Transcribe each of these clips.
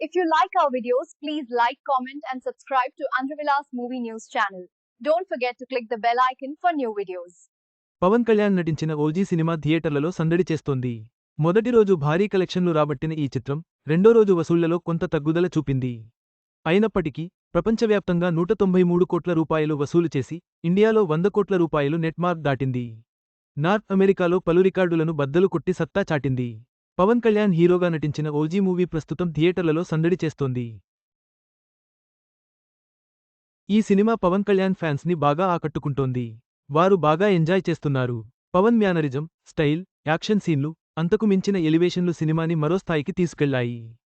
If you like our videos, please like, comment, and subscribe to Andhravilas Movie News channel. Don't forget to click the bell icon for new videos. Pawan Kalyan నటించిన OG cinema థియేటర్లలో సందడి చేస్తోంది మొదటి రోజు భారీ కలెక్షన్లు రాబట్టిన ఈ చిత్రం రెండో రోజు వసూళ్ళలో కొంత తగ్గుదల చూపింది అయినప్పటికీ ప్రపంచవ్యాప్తంగా నూట తొంభై మూడు కోట్ల రూపాయలు వసూలు చేసి ఇండియాలో వంద కోట్ల రూపాయలు నెట్మార్క్ దాటింది నార్త్ అమెరికాలో పలు రికార్డులను బద్దలు కొట్టి సత్తా చాటింది పవన్ కళ్యాణ్ హీరోగా నటించిన ఓజీ మూవీ ప్రస్తుతం థియేటర్లలో సందడి చేస్తోంది. ఈ సినిమా పవన్ కళ్యాణ్ ఫ్యాన్స్ని బాగా ఆకట్టుకుంటోంది. వారు బాగా ఎంజాయ్ చేస్తున్నారు. పవన్ మ్యానరిజం స్టైల్ యాక్షన్ సీన్లు అంతకు మించిన ఎలివేషన్లు సినిమాని మరో స్థాయికి తీసుకెళ్ళాయి.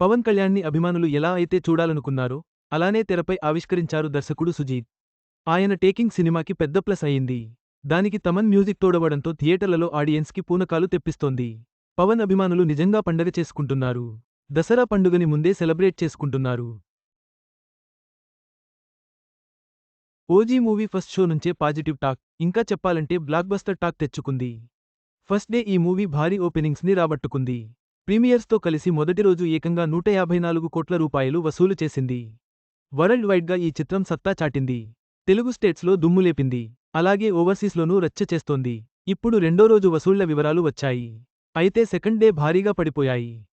పవన్ కళ్యాణ్ని అభిమానులు ఎలా అయితే చూడాలనుకున్నారో అలానే తెరపై ఆవిష్కరించారు దర్శకుడు సుజీత్. ఆయన టేకింగ్ సినిమాకి పెద్ద ప్లస్ అయింది. దానికి తమన్ మ్యూజిక్ తోడవడంతో థియేటర్లలో ఆడియన్స్కి పూనకాలు తెప్పిస్తోంది. పవన్ అభిమానులు నిజంగా పండగ చేసుకుంటున్నారు. దసరా పండుగని ముందే సెలబ్రేట్ చేసుకుంటున్నారు. ఓజీ మూవీ ఫస్ట్ షో నుంచే పాజిటివ్ టాక్. ఇంకా చెప్పాలంటే బ్లాక్బస్టర్ టాక్ తెచ్చుకుంది. ఫస్ట్ డే ఈ మూవీ భారీ ఓపెనింగ్స్ని రాబట్టుకుంది. ప్రీమియర్స్తో కలిసి మొదటి రోజు ఏకంగా నూట యాభై నాలుగు కోట్ల రూపాయలు వసూలు చేసింది. వరల్డ్ వైడ్గా ఈ చిత్రం సత్తా చాటింది. తెలుగు స్టేట్స్లో దుమ్ములేపింది అలాగే ఓవర్సీస్లోనూ రచ్చ చేస్తోంది. ఇప్పుడు రెండో రోజు వసూళ్ళ వివరాలు వచ్చాయి. అయితే సెకండ్ డే భారీగా పడిపోయాయి.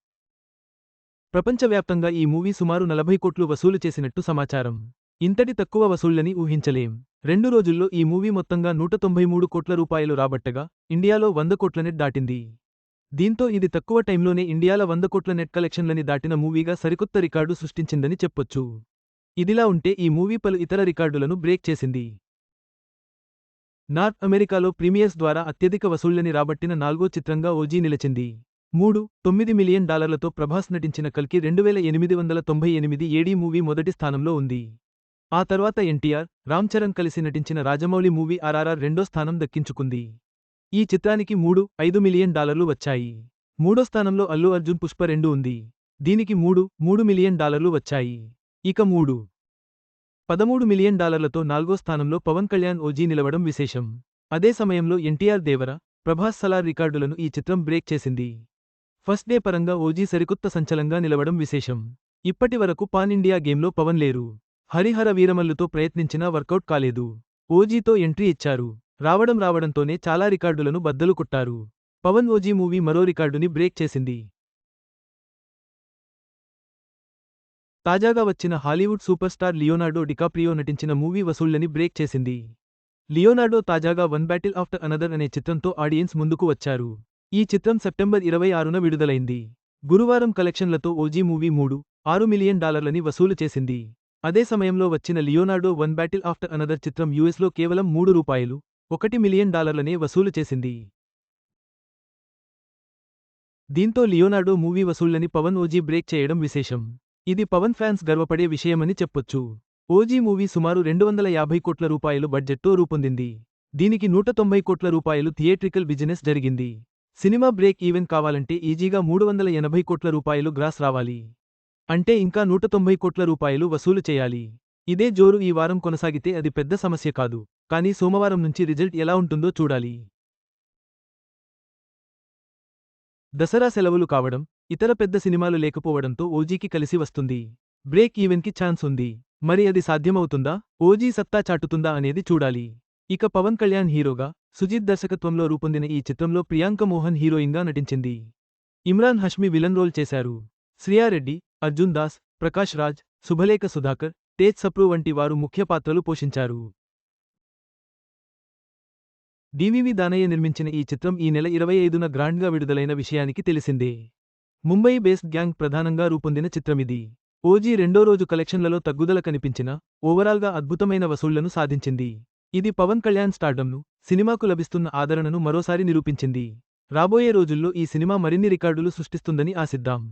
ప్రపంచవ్యాప్తంగా ఈ మూవీ సుమారు నలభై కోట్లు వసూలు చేసినట్టు సమాచారం. ఇంతటి తక్కువ వసూళ్ళని ఊహించలేం. రెండు రోజుల్లో ఈ మూవీ మొత్తంగా నూట తొంభై మూడు కోట్ల రూపాయలు రాబట్టగా ఇండియాలో వంద కోట్ల నెట్ దాటింది. దీంతో ఇది తక్కువ టైంలోనే ఇండియాల వంద కోట్ల నెట్ కలెక్షన్లని దాటిన మూవీగా సరికొత్త రికార్డు సృష్టించిందని చెప్పొచ్చు. ఇదిలా ఉంటే ఈ మూవీ పలు ఇతర రికార్డులను బ్రేక్ చేసింది. నార్త్ అమెరికాలో ప్రీమియర్స్ ద్వారా అత్యధిక వసూళ్ళని రాబట్టిన నాల్గో చిత్రంగా ఓజీ నిలిచింది. మూడు తొమ్మిది మిలియన్ డాలర్లతో ప్రభాస్ నటించిన కల్కి రెండు వేల ఎనిమిది వందల తొంభై ఎనిమిది ఏడీ మూవీ మొదటి స్థానంలో ఉంది. ఆ తర్వాత ఎన్టీఆర్ రామ్ చరణ్ కలిసి నటించిన రాజమౌళి మూవీ ఆర్ఆర్ఆర్ రెండో స్థానం దక్కించుకుంది. ఈ చిత్రానికి మూడు ఐదు మిలియన్ డాలర్లు వచ్చాయి. మూడో స్థానంలో అల్లు అర్జున్ పుష్ప రెండు ఉంది. దీనికి మూడు మూడు మిలియన్ డాలర్లు వచ్చాయి. ఇక మూడు. పదమూడు మిలియన్ డాలర్లతో నాల్గో స్థానంలో పవన్ కళ్యాణ్ ఓజీ నిలవడం విశేషం. అదే సమయంలో ఎన్టీఆర్ దేవర ప్రభాస్ సలార్ రికార్డులను ఈ చిత్రం బ్రేక్ చేసింది. ఫస్ట్ డే పరంగా ఓజీ సరికొత్త సంచలంగా నిలవడం విశేషం. ఇప్పటి వరకు పాన్ ఇండియా గేమ్లో పవన్ లేరు. హరిహర వీరమల్లుతో ప్రయత్నించినా వర్కౌట్ కాలేదు. ఓజీతో ఎంట్రీ ఇచ్చారు. రావడం రావడంతోనే చాలా రికార్డులను బద్దలు కొట్టారు. పవన్ ఓజీ మూవీ మరో రికార్డుని బ్రేక్ చేసింది. తాజాగా వచ్చిన Hollywood super star Leonardo DiCaprio నటించిన మూవీ వసూళ్ళని బ్రేక్ చేసింది. లియోనార్డో తాజాగా వన్ బ్యాటిల్ ఆఫ్టర్ అనదర్ అనే చిత్రంతో ఆడియన్స్ ముందుకు వచ్చారు. ఈ చిత్రం సెప్టెంబర్ ఇరవై ఆరున విడుదలైంది. గురువారం కలెక్షన్లతో ఓజీ మూవీ మూడు ఆరు మిలియన్ డాలర్లని వసూలు చేసింది. అదే సమయంలో వచ్చిన Leonardo one battle after another చిత్రం యుఎస్లో కేవలం మూడు రూపాయలు ఒకటి మిలియన్ డాలర్లనే వసూలు చేసింది. దీంతో లియోనార్డో మూవీ వసూళ్ళని పవన్ ఓజీ బ్రేక్ చేయడం విశేషం. ఇది పవన్ ఫ్యాన్స్ గర్వపడే విషయమని చెప్పొచ్చు. ఓజీ మూవీ సుమారు రెండు వందల యాభై కోట్ల రూపాయలు బడ్జెట్తో రూపొందింది. దీనికి నూట తొంభై కోట్ల రూపాయలు థియేట్రికల్ బిజినెస్ జరిగింది. సినిమా బ్రేక్ ఈవెన్ కావాలంటే ఈజీగా మూడు వందల ఎనభై కోట్ల రూపాయలు గ్రాస్ రావాలి. అంటే ఇంకా నూట తొంభై కోట్ల రూపాయలు వసూలు చేయాలి. ఇదే జోరు ఈ వారం కొనసాగితే అది పెద్ద సమస్య కాదు. కానీ సోమవారం నుంచి రిజల్ట్ ఎలా ఉంటుందో చూడాలి. దసరా సెలవులు కావడం ఇతర పెద్ద సినిమాలు లేకపోవడంతో ఓజీకి కలిసి వస్తుంది. బ్రేక్ ఈవెన్కి ఛాన్స్ ఉంది. మరి అది సాధ్యమవుతుందా? ఓజీ సత్తా చాటుతుందా అనేది చూడాలి. ఇక పవన్ కళ్యాణ్ హీరోగా సుజిత్ దర్శకత్వంలో రూపొందిన ఈ చిత్రంలో ప్రియాంక మోహన్ హీరోయిన్గా నటించింది. ఇమ్రాన్ హష్మి విలన్ రోల్ చేశారు. శ్రియారెడ్డి అర్జున్ దాస్ ప్రకాష్ రాజ్ శుభలేఖ సుధాకర్ తేజ్ సప్రు వంటి వారు ముఖ్య పాత్రలు పోషించారు. డివివి దానయ్య నిర్మించిన ఈ చిత్రం ఈ నెల ఇరవై ఐదున గ్రాండ్గా విడుదలైన విషయానికి తెలిసిందే. ముంబై బేస్డ్ గ్యాంగ్ ప్రధానంగా రూపొందిన చిత్రమిది ఓజీ రెండో రోజు కలెక్షన్లలో తగ్గుదల కనిపించిన ఓవరాల్గా అద్భుతమైన వసూళ్ళను సాధించింది. ఇది పవన్ కళ్యాణ్ స్టార్డమ్ను సినిమాకు లభిస్తున్న ఆదరణను మరోసారి నిరూపించింది. రాబోయే రోజుల్లో ఈ సినిమా మరిన్ని రికార్డులు సృష్టిస్తుందని ఆశిద్దాం.